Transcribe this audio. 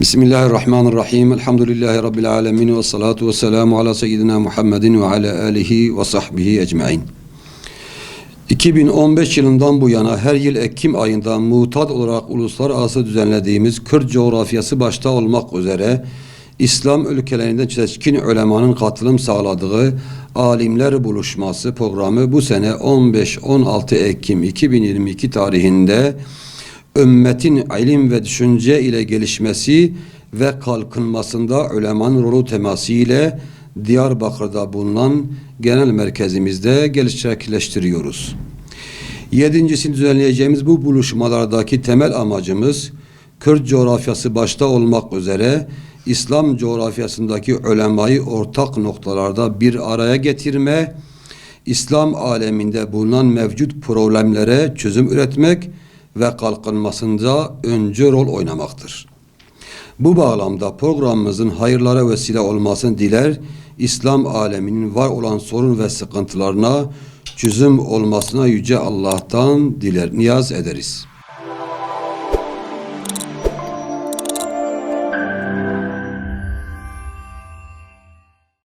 Bismillahirrahmanirrahim. Elhamdülillahi Rabbil alemin ve salatu ve selamu ala seyyidina Muhammedin ve ala alihi ve sahbihi ecmain. 2015 yılından bu yana her yıl Ekim ayında mutat olarak uluslararası düzenlediğimiz Kürt coğrafyası başta olmak üzere İslam ülkelerinden seçkin ulemanın katılım sağladığı alimler buluşması programı bu sene 15-16 Ekim 2022 tarihinde ümmetin ilim ve düşünce ile gelişmesi ve kalkınmasında ulemanın rolü temasiyle Diyarbakır'da bulunan genel merkezimizde gerçekleştiriyoruz. Yedincisini düzenleyeceğimiz bu buluşmalardaki temel amacımız Kürt coğrafyası başta olmak üzere İslam coğrafyasındaki ulemayı ortak noktalarda bir araya getirme, İslam aleminde bulunan mevcut problemlere çözüm üretmek ve kalkınmasında öncü rol oynamaktır. Bu bağlamda programımızın hayırlara vesile olmasını diler, İslam aleminin var olan sorun ve sıkıntılarına çözüm olmasına yüce Allah'tan diler, niyaz ederiz.